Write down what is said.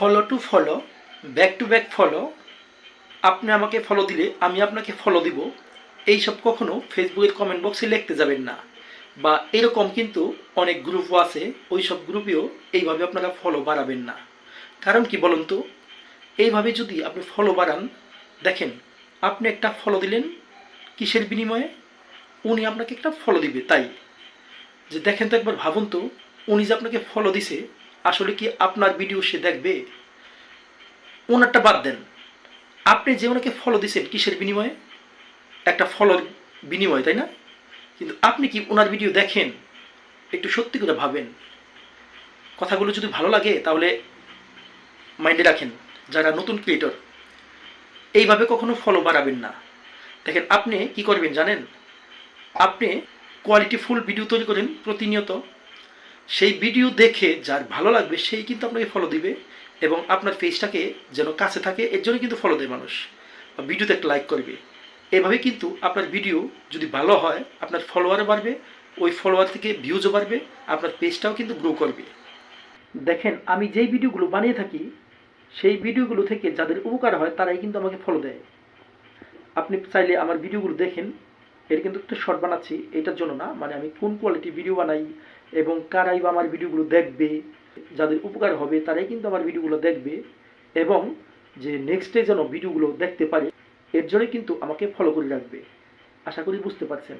Follow to follow back to back follow আপনি আমাকে follow দিলে আমি আপনাকে ফলো দিব। এইসব কখনো ফেসবুকের কমেন্ট বক্সে লিখতে যাবেন না। বা এরকম কিন্তু অনেক গ্রুপও আছে ওই সব গ্রুপেও এইভাবে আপনারা ফলো বাড়াবেন না। কারণ কি বলুন তো? এইভাবে যদি আপনি ফলো বাড়ান, দেখেন, আপনি একটা ফলো দিলেন কিসের বিনিময়ে? উনি আপনাকে একটা ফলো দিবে, তাই। যে দেখেন তো একবার ভাবুন তো, উনি যে আপনাকে ফলো দিছে আসলে কি আপনার ভিডিও সে দেখবে? ওনারটা বাদ দেন। আপনি যে ওনাকে ফলো দিছেন কিসের বিনিময়ে? একটা ফলোর বিনিময়ে, তাই না? কিন্তু আপনি কি ওনার ভিডিও দেখেন? একটু সত্যি করে ভাবেন। কথাগুলো যদি ভালো লাগে, তাহলে মাইন্ডে রাখেন, যারা নতুন ক্রিয়েটর এইভাবে কখনো ফলো বাড়াবেন না। দেখেন, আপনি কি করবেন জানেন? আপনি কোয়ালিটি ফুল ভিডিও তৈরি করেন প্রতিনিয়ত। সেই ভিডিও দেখে যার ভালো লাগবে সেই কিন্তু আপনাকে ফলো দিবে এবং আপনার পেজটাকে যেন কাছে থাকে, এর জন্য কিন্তু ফলো দেয় মানুষ। বা ভিডিওতে একটা লাইক করবে। এভাবে কিন্তু আপনার ভিডিও যদি ভালো হয়, আপনার ফলোয়ারও বাড়বে, ওই ফলোয়ার থেকে ভিউজও বাড়বে, আপনার পেজটাও কিন্তু গ্রো করবে। দেখেন, আমি যেই ভিডিওগুলো বানিয়ে থাকি, সেই ভিডিওগুলো থেকে যাদের উপকার হয়, তারাই কিন্তু আমাকে ফলো দেয়। আপনি চাইলে আমার ভিডিওগুলো দেখেন। এর কিন্তু একটু শর্ট বানাচ্ছি, এটার জন্য না মানে আমি কোন কোয়ালিটি ভিডিও বানাই এবং কারাই বা আমার ভিডিওগুলো দেখবে, যাদের উপকার হবে তারাই কিন্তু আমার ভিডিওগুলো দেখবে এবং যে নেক্সটে যেন ভিডিওগুলো দেখতে পারে, এর জন্যই কিন্তু আমাকে ফলো করে রাখবে। আশা করি বুঝতে পারছেন।